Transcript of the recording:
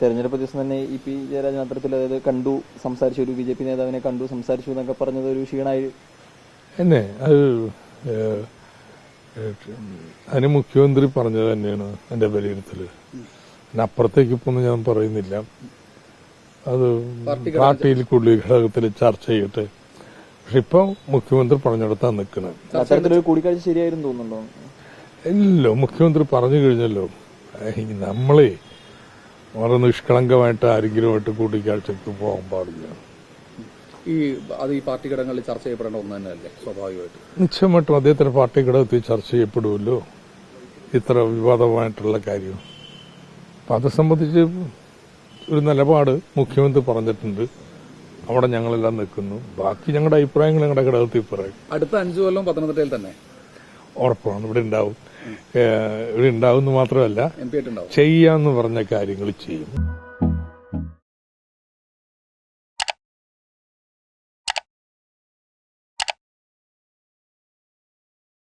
തെരഞ്ഞെടുപ്പ് ദിവസം തന്നെ ഇ പി ജയരാജൻ അത്തരത്തിൽ അതായത് കണ്ടു സംസാരിച്ചു ഒരു ബി ജെ പി നേതാവിനെ കണ്ടു സംസാരിച്ചു എന്നൊക്കെ പറഞ്ഞത് ഒരു ക്ഷീണായി എന്നെ അത് അതിന് മുഖ്യമന്ത്രി പറഞ്ഞത് തന്നെയാണ് എന്റെ വിലയിരുത്തൽ അപ്പുറത്തേക്ക് ഇപ്പൊന്നും ഞാൻ പറയുന്നില്ല. അത് പാർട്ടിയിൽ കൂടുതൽ ഘടകത്തിൽ ചർച്ച ചെയ്യട്ടെ. പക്ഷെ ഇപ്പൊ മുഖ്യമന്ത്രി പറഞ്ഞെടുത്താ നിൽക്കുന്നത് കൂടിക്കാഴ്ച ശരിയായിരുന്നു തോന്നുന്നുണ്ടോ? ഇല്ലല്ലോ മുഖ്യമന്ത്രി പറഞ്ഞു കഴിഞ്ഞല്ലോ. നമ്മളെ വളരെ നിഷ്കളങ്കമായിട്ട് ആരെങ്കിലുമായിട്ട് കൂട്ടിക്കാഴ്ചക്ക് പോകാൻ പാടില്ല. ഈ അത് ഈ പാർട്ടി ഘടകങ്ങളിൽ ചർച്ച ചെയ്യപ്പെടേണ്ട ഒന്ന് തന്നെയല്ലേ സ്വാഭാവികമായിട്ട്? നിശ്ചയമായിട്ടും അദ്ദേഹത്തിന്റെ പാർട്ടി ഘടകത്തിൽ ചർച്ച ചെയ്യപ്പെടുമല്ലോ. ഇത്ര വിവാദമായിട്ടുള്ള കാര്യം. അപ്പൊ അത് സംബന്ധിച്ച് ഒരു നിലപാട് മുഖ്യമന്ത്രി പറഞ്ഞിട്ടുണ്ട്. അവിടെ ഞങ്ങളെല്ലാം നിൽക്കുന്നു. ബാക്കി ഞങ്ങളുടെ അഭിപ്രായങ്ങൾ ഞങ്ങളുടെ ഘടകത്തിൽ പറയും. അടുത്ത അഞ്ചു കൊല്ലം പത്തനംതിട്ടയിൽ തന്നെ. ഉറപ്പാണ്. ഇവിടെ ഉണ്ടാവും. ഇവിടെ ഉണ്ടാവും മാത്രമല്ല ചെയ്യാന്ന് പറഞ്ഞ കാര്യങ്ങൾ ചെയ്യും.